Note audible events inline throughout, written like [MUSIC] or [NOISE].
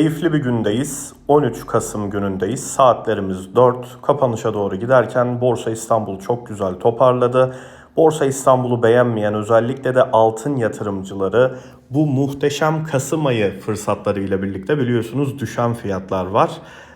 Keyifli bir gündeyiz. 13 Kasım günündeyiz. Saatlerimiz 4. Kapanışa doğru giderken Borsa İstanbul çok güzel toparladı. Borsa İstanbul'u beğenmeyen özellikle de altın yatırımcıları bu muhteşem Kasım ayı fırsatlarıyla birlikte biliyorsunuz düşen fiyatlar var.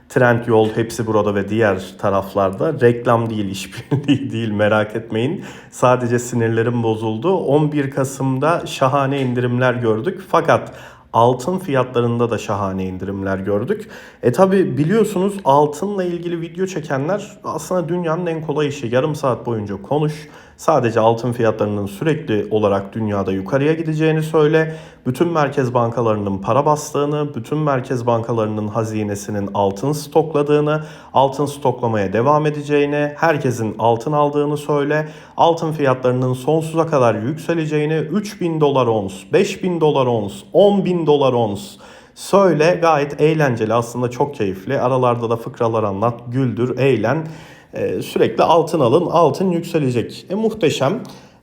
Trendyol hepsi burada ve diğer taraflarda reklam değil, [LAUGHS] işbirliği değil merak etmeyin. Sadece sinirlerim bozuldu. 11 Kasım'da şahane indirimler gördük. Fakat Altın fiyatlarında da şahane indirimler gördük. E tabi biliyorsunuz altınla ilgili video çekenler aslında dünyanın en kolay işi. Yarım saat boyunca konuş. Sadece altın fiyatlarının sürekli olarak dünyada yukarıya gideceğini söyle. Bütün merkez bankalarının para bastığını, bütün merkez bankalarının hazinesinin altın stokladığını, altın stoklamaya devam edeceğini, herkesin altın aldığını söyle. Altın fiyatlarının sonsuza kadar yükseleceğini, 3000 dolar ons, 5000 dolar ons, 10 bin dolar ons söyle. Gayet eğlenceli aslında çok keyifli. Aralarda da fıkralar anlat, güldür, eğlen. Ee, sürekli altın alın, altın yükselecek. E muhteşem.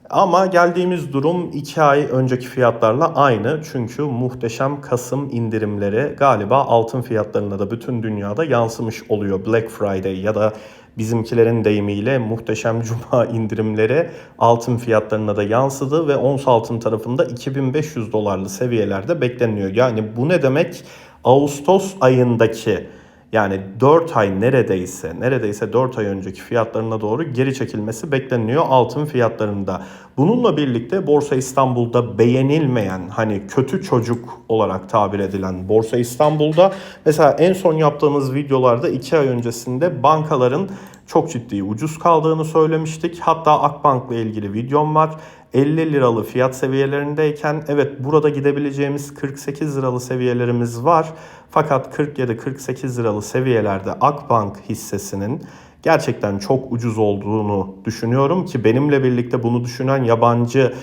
Ama geldiğimiz durum 2 ay önceki fiyatlarla aynı. Çünkü muhteşem Kasım indirimleri galiba altın fiyatlarına da bütün dünyada yansımış oluyor. Black Friday ya da bizimkilerin deyimiyle muhteşem [LAUGHS] cuma indirimleri altın fiyatlarına da yansıdı ve ons altın tarafında 2500 dolarlı seviyelerde bekleniyor. Yani bu ne demek? Ağustos ayındaki yani 4 ay neredeyse neredeyse 4 ay önceki fiyatlarına doğru geri çekilmesi bekleniyor altın fiyatlarında. Bununla birlikte Borsa İstanbul'da beğenilmeyen hani kötü çocuk olarak tabir edilen Borsa İstanbul'da mesela en son yaptığımız videolarda 2 ay öncesinde bankaların çok ciddi ucuz kaldığını söylemiştik. Hatta Akbank'la ilgili videom var. 50 liralı fiyat seviyelerindeyken evet burada gidebileceğimiz 48 liralı seviyelerimiz var. Fakat 47-48 liralı seviyelerde Akbank hissesinin gerçekten çok ucuz olduğunu düşünüyorum ki benimle birlikte bunu düşünen yabancı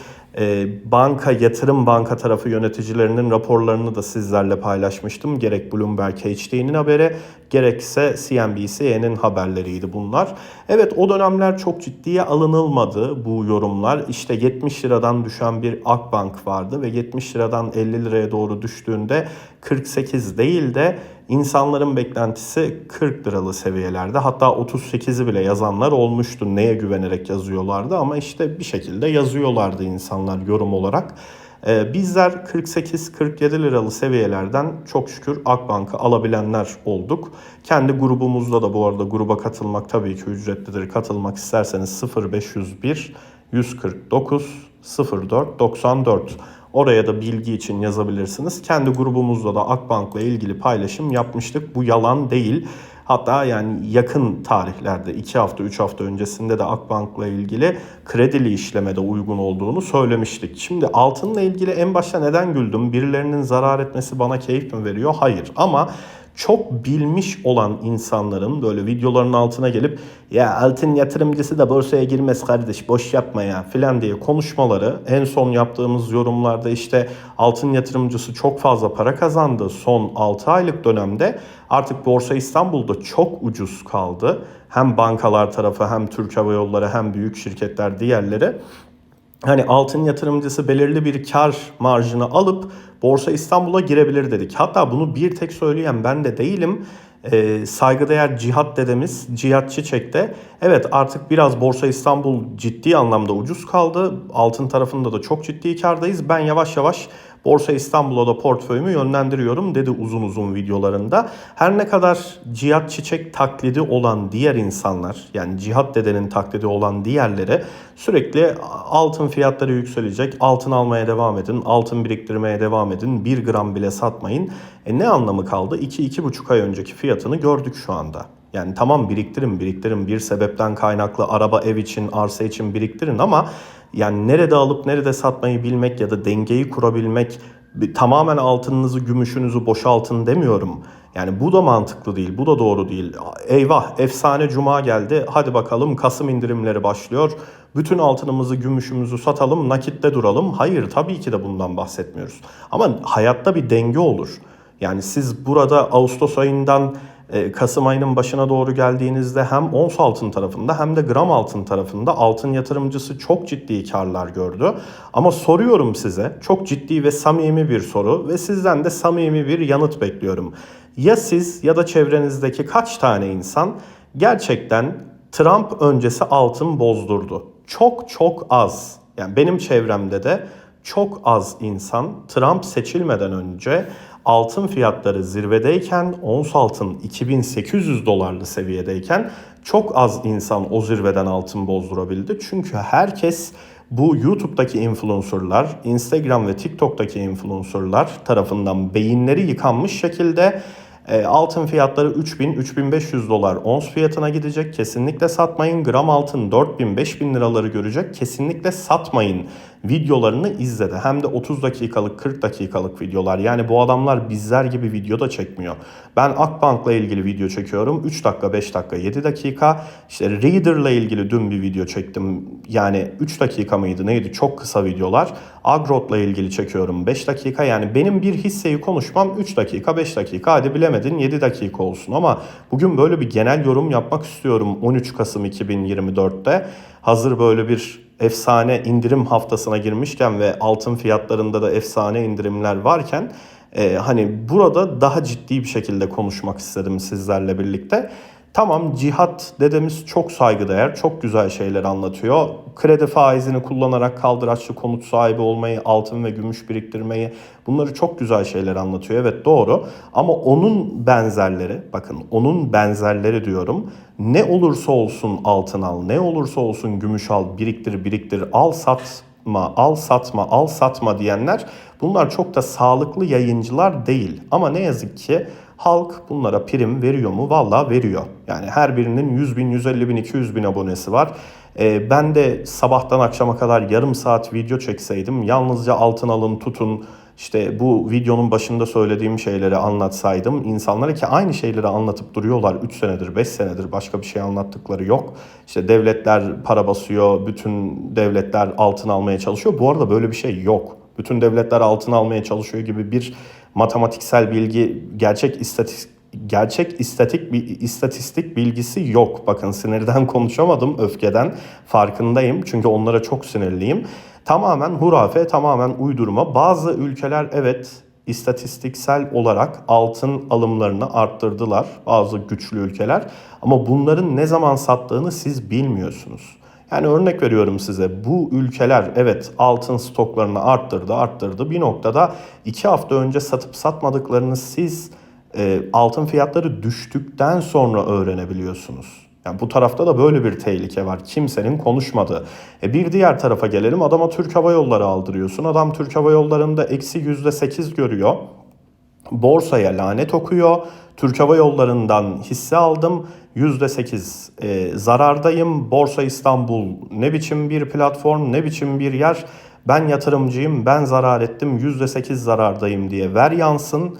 banka, yatırım banka tarafı yöneticilerinin raporlarını da sizlerle paylaşmıştım. Gerek Bloomberg HD'nin haberi gerekse CNBC'nin haberleriydi bunlar. Evet o dönemler çok ciddiye alınılmadı bu yorumlar. İşte 70 liradan düşen bir Akbank vardı ve 70 liradan 50 liraya doğru düştüğünde 48 değil de insanların beklentisi 40 liralı seviyelerde. Hatta 38'i bile yazanlar olmuştu. Neye güvenerek yazıyorlardı ama işte bir şekilde yazıyorlardı insanlar yorum olarak. Ee, bizler 48-47 liralı seviyelerden çok şükür Akbank'ı alabilenler olduk. Kendi grubumuzda da bu arada gruba katılmak tabii ki ücretlidir. Katılmak isterseniz 0501 149 04 94 Oraya da bilgi için yazabilirsiniz. Kendi grubumuzda da Akbank'la ilgili paylaşım yapmıştık. Bu yalan değil. Hatta yani yakın tarihlerde 2 hafta 3 hafta öncesinde de Akbank'la ilgili kredili işlemede uygun olduğunu söylemiştik. Şimdi altınla ilgili en başta neden güldüm? Birilerinin zarar etmesi bana keyif mi veriyor? Hayır. Ama çok bilmiş olan insanların böyle videoların altına gelip ya altın yatırımcısı da borsaya girmez kardeş boş yapma ya filan diye konuşmaları en son yaptığımız yorumlarda işte altın yatırımcısı çok fazla para kazandı son 6 aylık dönemde artık Borsa İstanbul'da çok ucuz kaldı. Hem bankalar tarafı hem Türk Hava Yolları hem büyük şirketler diğerleri hani altın yatırımcısı belirli bir kar marjını alıp Borsa İstanbul'a girebilir dedik. Hatta bunu bir tek söyleyen ben de değilim. Ee, saygıdeğer Cihat dedemiz Cihat Çiçek de evet artık biraz Borsa İstanbul ciddi anlamda ucuz kaldı. Altın tarafında da çok ciddi kardayız. Ben yavaş yavaş Borsa İstanbul'a da portföyümü yönlendiriyorum dedi uzun uzun videolarında. Her ne kadar Cihat Çiçek taklidi olan diğer insanlar yani Cihat dedenin taklidi olan diğerleri sürekli altın fiyatları yükselecek, altın almaya devam edin, altın biriktirmeye devam edin, bir gram bile satmayın. E ne anlamı kaldı? 2-2,5 ay önceki fiyatını gördük şu anda. Yani tamam biriktirin biriktirin bir sebepten kaynaklı araba ev için arsa için biriktirin ama yani nerede alıp nerede satmayı bilmek ya da dengeyi kurabilmek tamamen altınınızı gümüşünüzü boşaltın demiyorum. Yani bu da mantıklı değil bu da doğru değil. Eyvah efsane cuma geldi hadi bakalım Kasım indirimleri başlıyor. Bütün altınımızı gümüşümüzü satalım nakitte duralım. Hayır tabii ki de bundan bahsetmiyoruz. Ama hayatta bir denge olur. Yani siz burada Ağustos ayından Kasım ayının başına doğru geldiğinizde hem ons altın tarafında hem de gram altın tarafında altın yatırımcısı çok ciddi karlar gördü. Ama soruyorum size çok ciddi ve samimi bir soru ve sizden de samimi bir yanıt bekliyorum. Ya siz ya da çevrenizdeki kaç tane insan gerçekten Trump öncesi altın bozdurdu? Çok çok az. Yani benim çevremde de çok az insan Trump seçilmeden önce altın fiyatları zirvedeyken ons altın 2800 dolarlı seviyedeyken çok az insan o zirveden altın bozdurabildi. Çünkü herkes bu YouTube'daki influencerlar, Instagram ve TikTok'taki influencerlar tarafından beyinleri yıkanmış şekilde e, altın fiyatları 3000-3500 dolar ons fiyatına gidecek. Kesinlikle satmayın. Gram altın 4000-5000 liraları görecek. Kesinlikle satmayın videolarını izledi. Hem de 30 dakikalık 40 dakikalık videolar. Yani bu adamlar bizler gibi video da çekmiyor. Ben Akbank'la ilgili video çekiyorum. 3 dakika, 5 dakika, 7 dakika. İşte Reader'la ilgili dün bir video çektim. Yani 3 dakika mıydı neydi? Çok kısa videolar. Agrot'la ilgili çekiyorum 5 dakika. Yani benim bir hisseyi konuşmam 3 dakika, 5 dakika. Hadi bilemedin 7 dakika olsun ama bugün böyle bir genel yorum yapmak istiyorum 13 Kasım 2024'te. Hazır böyle bir efsane indirim haftasına girmişken ve altın fiyatlarında da efsane indirimler varken e, hani burada daha ciddi bir şekilde konuşmak istedim sizlerle birlikte. Tamam cihat dedemiz çok saygıdeğer, çok güzel şeyler anlatıyor. Kredi faizini kullanarak kaldıraçlı konut sahibi olmayı, altın ve gümüş biriktirmeyi bunları çok güzel şeyler anlatıyor. Evet doğru ama onun benzerleri, bakın onun benzerleri diyorum. Ne olursa olsun altın al, ne olursa olsun gümüş al, biriktir biriktir, al sat satma, al satma, al satma diyenler bunlar çok da sağlıklı yayıncılar değil. Ama ne yazık ki halk bunlara prim veriyor mu? Valla veriyor. Yani her birinin 100 bin, 150 bin, 200 bin abonesi var. Ee, ben de sabahtan akşama kadar yarım saat video çekseydim yalnızca altın alın tutun işte bu videonun başında söylediğim şeyleri anlatsaydım insanlara ki aynı şeyleri anlatıp duruyorlar 3 senedir 5 senedir başka bir şey anlattıkları yok. İşte devletler para basıyor, bütün devletler altın almaya çalışıyor. Bu arada böyle bir şey yok. Bütün devletler altın almaya çalışıyor gibi bir matematiksel bilgi, gerçek istatistik gerçek istatik bir istatistik bilgisi yok. Bakın sinirden [LAUGHS] konuşamadım, öfkeden farkındayım. Çünkü onlara çok sinirliyim. Tamamen hurafe, tamamen uydurma. Bazı ülkeler evet istatistiksel olarak altın alımlarını arttırdılar. Bazı güçlü ülkeler. Ama bunların ne zaman sattığını siz bilmiyorsunuz. Yani örnek veriyorum size bu ülkeler evet altın stoklarını arttırdı arttırdı. Bir noktada iki hafta önce satıp satmadıklarını siz e, altın fiyatları düştükten sonra öğrenebiliyorsunuz. Yani bu tarafta da böyle bir tehlike var. Kimsenin konuşmadığı. E bir diğer tarafa gelelim. Adama Türk Hava Yolları aldırıyorsun. Adam Türk Hava Yolları'nda eksi yüzde sekiz görüyor. Borsaya lanet okuyor. Türk Hava Yolları'ndan hisse aldım. Yüzde sekiz e, zarardayım. Borsa İstanbul ne biçim bir platform, ne biçim bir yer. Ben yatırımcıyım, ben zarar ettim, yüzde sekiz zarardayım diye ver yansın.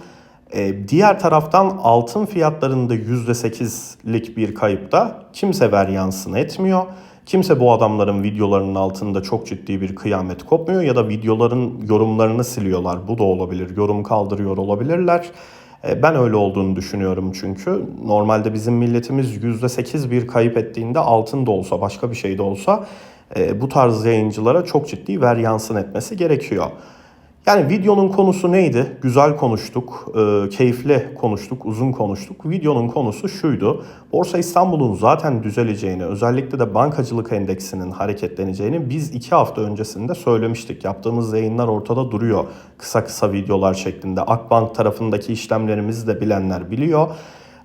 E, diğer taraftan altın fiyatlarında %8'lik bir kayıpta kimse ver yansın etmiyor. Kimse bu adamların videolarının altında çok ciddi bir kıyamet kopmuyor ya da videoların yorumlarını siliyorlar. Bu da olabilir. Yorum kaldırıyor olabilirler. E, ben öyle olduğunu düşünüyorum çünkü. Normalde bizim milletimiz %8 bir kayıp ettiğinde altın da olsa başka bir şey de olsa e, bu tarz yayıncılara çok ciddi ver yansın etmesi gerekiyor. Yani videonun konusu neydi? Güzel konuştuk, e, keyifli konuştuk, uzun konuştuk. Videonun konusu şuydu. Borsa İstanbul'un zaten düzeleceğini, özellikle de bankacılık endeksinin hareketleneceğini biz iki hafta öncesinde söylemiştik. Yaptığımız yayınlar ortada duruyor. Kısa kısa videolar şeklinde. Akbank tarafındaki işlemlerimizi de bilenler biliyor.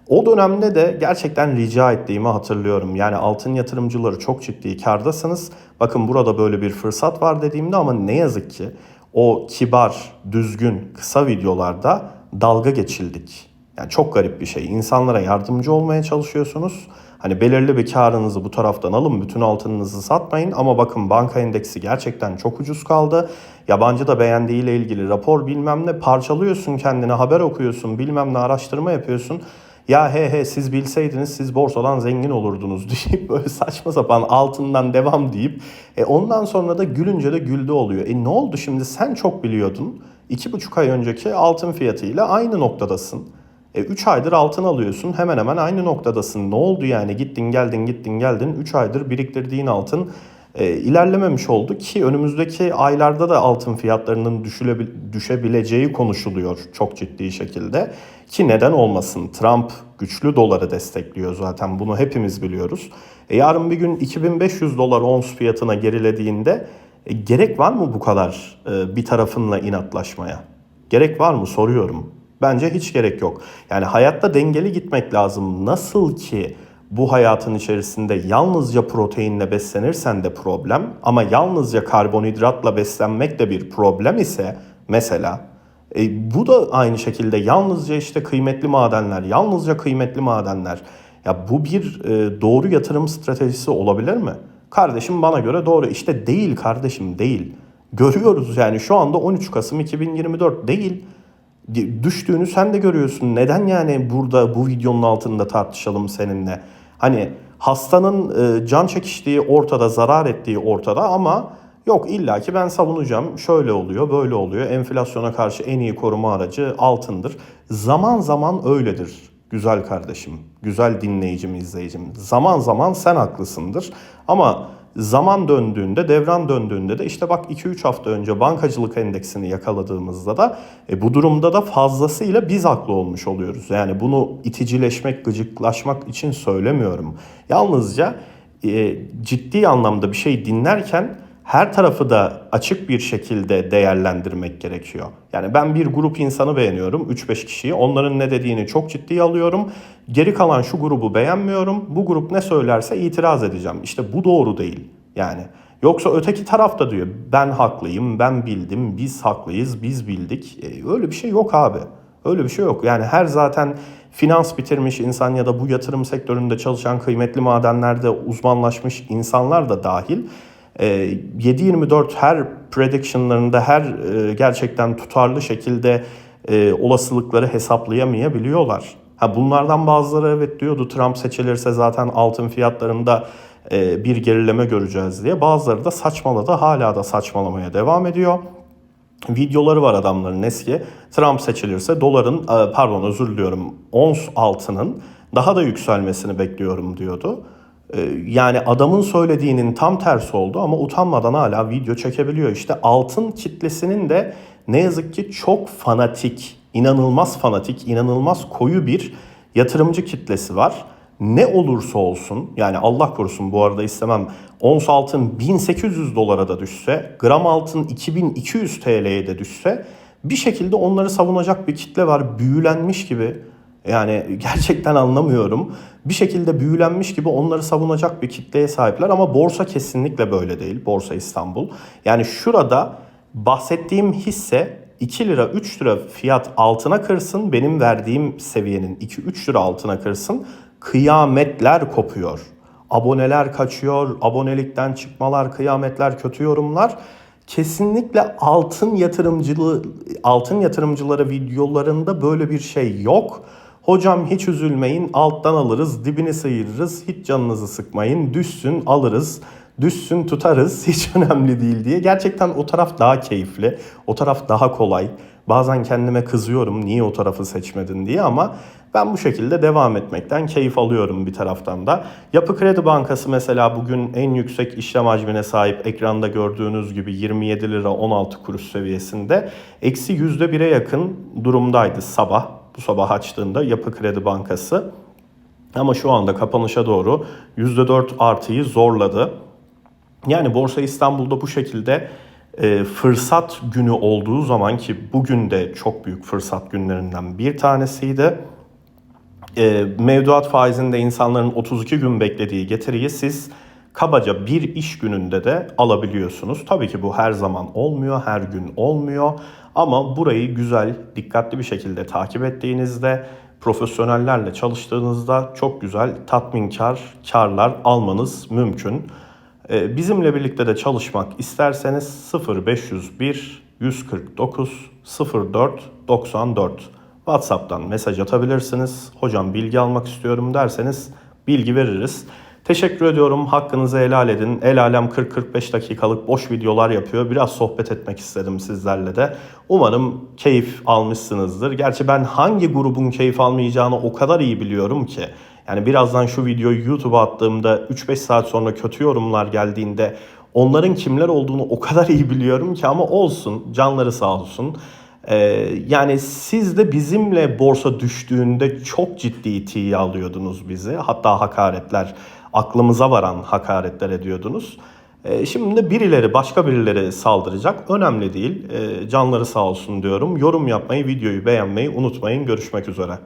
O dönemde de gerçekten rica ettiğimi hatırlıyorum. Yani altın yatırımcıları çok ciddi kardasınız. Bakın burada böyle bir fırsat var dediğimde ama ne yazık ki o kibar, düzgün, kısa videolarda dalga geçildik. Yani çok garip bir şey. İnsanlara yardımcı olmaya çalışıyorsunuz. Hani belirli bir karınızı bu taraftan alın, bütün altınınızı satmayın ama bakın banka endeksi gerçekten çok ucuz kaldı. Yabancı da beğendiğiyle ilgili rapor bilmem ne parçalıyorsun kendine, haber okuyorsun, bilmem ne araştırma yapıyorsun ya he he siz bilseydiniz siz borsadan zengin olurdunuz [LAUGHS] deyip böyle saçma sapan altından devam deyip e ondan sonra da gülünce de güldü oluyor. E ne oldu şimdi sen çok biliyordun. iki buçuk ay önceki altın fiyatıyla aynı noktadasın. E 3 aydır altın alıyorsun hemen hemen aynı noktadasın. Ne oldu yani gittin geldin gittin geldin 3 aydır biriktirdiğin altın e, ilerlememiş oldu ki önümüzdeki aylarda da altın fiyatlarının düşebileceği konuşuluyor çok ciddi şekilde. Ki neden olmasın Trump güçlü doları destekliyor zaten bunu hepimiz biliyoruz. E, yarın bir gün 2500 dolar ons fiyatına gerilediğinde e, gerek var mı bu kadar e, bir tarafınla inatlaşmaya? Gerek var mı soruyorum. Bence hiç gerek yok. Yani hayatta dengeli gitmek lazım. Nasıl ki bu hayatın içerisinde yalnızca proteinle beslenirsen de problem ama yalnızca karbonhidratla beslenmek de bir problem ise mesela e, bu da aynı şekilde yalnızca işte kıymetli madenler, yalnızca kıymetli madenler. Ya bu bir e, doğru yatırım stratejisi olabilir mi? Kardeşim bana göre doğru. İşte değil kardeşim değil. Görüyoruz yani şu anda 13 Kasım 2024 değil. Düştüğünü sen de görüyorsun. Neden yani burada bu videonun altında tartışalım seninle? Hani hastanın e, can çekiştiği ortada, zarar ettiği ortada ama yok illaki ben savunacağım. Şöyle oluyor, böyle oluyor. Enflasyona karşı en iyi koruma aracı altındır. Zaman zaman öyledir güzel kardeşim, güzel dinleyicim, izleyicim. Zaman zaman sen haklısındır ama zaman döndüğünde, devran döndüğünde de işte bak 2-3 hafta önce bankacılık endeksini yakaladığımızda da e, bu durumda da fazlasıyla biz haklı olmuş oluyoruz. Yani bunu iticileşmek, gıcıklaşmak için söylemiyorum. Yalnızca e, ciddi anlamda bir şey dinlerken her tarafı da açık bir şekilde değerlendirmek gerekiyor. Yani ben bir grup insanı beğeniyorum, 3-5 kişiyi. Onların ne dediğini çok ciddiye alıyorum. Geri kalan şu grubu beğenmiyorum. Bu grup ne söylerse itiraz edeceğim. İşte bu doğru değil. Yani yoksa öteki tarafta diyor ben haklıyım, ben bildim, biz haklıyız, biz bildik. E, öyle bir şey yok abi. Öyle bir şey yok. Yani her zaten finans bitirmiş insan ya da bu yatırım sektöründe çalışan kıymetli madenlerde uzmanlaşmış insanlar da dahil 7-24 her predictionlarında her e, gerçekten tutarlı şekilde e, olasılıkları hesaplayamayabiliyorlar. Ha bunlardan bazıları evet diyordu Trump seçilirse zaten altın fiyatlarında e, bir gerileme göreceğiz diye. Bazıları da saçmaladı hala da saçmalamaya devam ediyor. Videoları var adamların eski. Trump seçilirse doların pardon özür diliyorum ons altının daha da yükselmesini bekliyorum diyordu. Yani adamın söylediğinin tam tersi oldu ama utanmadan hala video çekebiliyor. İşte altın kitlesinin de ne yazık ki çok fanatik, inanılmaz fanatik, inanılmaz koyu bir yatırımcı kitlesi var. Ne olursa olsun yani Allah korusun bu arada istemem ons altın 1800 dolara da düşse, gram altın 2200 TL'ye de düşse bir şekilde onları savunacak bir kitle var. Büyülenmiş gibi yani gerçekten anlamıyorum. Bir şekilde büyülenmiş gibi onları savunacak bir kitleye sahipler ama borsa kesinlikle böyle değil. Borsa İstanbul. Yani şurada bahsettiğim hisse 2 lira 3 lira fiyat altına kırsın. Benim verdiğim seviyenin 2-3 lira altına kırsın. Kıyametler kopuyor. Aboneler kaçıyor, abonelikten çıkmalar, kıyametler, kötü yorumlar kesinlikle altın yatırımcılığı altın yatırımcıları videolarında böyle bir şey yok. Hocam hiç üzülmeyin alttan alırız dibini sıyırırız hiç canınızı sıkmayın düşsün alırız düşsün tutarız [LAUGHS] hiç önemli değil diye. Gerçekten o taraf daha keyifli o taraf daha kolay. Bazen kendime kızıyorum niye o tarafı seçmedin diye ama ben bu şekilde devam etmekten keyif alıyorum bir taraftan da. Yapı Kredi Bankası mesela bugün en yüksek işlem hacmine sahip ekranda gördüğünüz gibi 27 lira 16 kuruş seviyesinde. Eksi %1'e yakın durumdaydı sabah bu sabah açtığında Yapı Kredi Bankası. Ama şu anda kapanışa doğru %4 artıyı zorladı. Yani Borsa İstanbul'da bu şekilde e, fırsat günü olduğu zaman ki bugün de çok büyük fırsat günlerinden bir tanesiydi. E, mevduat faizinde insanların 32 gün beklediği getiriyi siz kabaca bir iş gününde de alabiliyorsunuz. Tabii ki bu her zaman olmuyor, her gün olmuyor. Ama burayı güzel, dikkatli bir şekilde takip ettiğinizde, profesyonellerle çalıştığınızda çok güzel tatminkar karlar almanız mümkün. Ee, bizimle birlikte de çalışmak isterseniz 0501 149 04 94 WhatsApp'tan mesaj atabilirsiniz. Hocam bilgi almak istiyorum derseniz bilgi veririz. Teşekkür ediyorum. Hakkınızı helal edin. El alem 40-45 dakikalık boş videolar yapıyor. Biraz sohbet etmek istedim sizlerle de. Umarım keyif almışsınızdır. Gerçi ben hangi grubun keyif almayacağını o kadar iyi biliyorum ki. Yani birazdan şu videoyu YouTube'a attığımda 3-5 saat sonra kötü yorumlar geldiğinde onların kimler olduğunu o kadar iyi biliyorum ki ama olsun. Canları sağ olsun. Ee, yani siz de bizimle borsa düştüğünde çok ciddi tiye alıyordunuz bizi. Hatta hakaretler, aklımıza varan hakaretler ediyordunuz. Ee, şimdi birileri, başka birileri saldıracak. Önemli değil. Ee, canları sağ olsun diyorum. Yorum yapmayı, videoyu beğenmeyi unutmayın. Görüşmek üzere.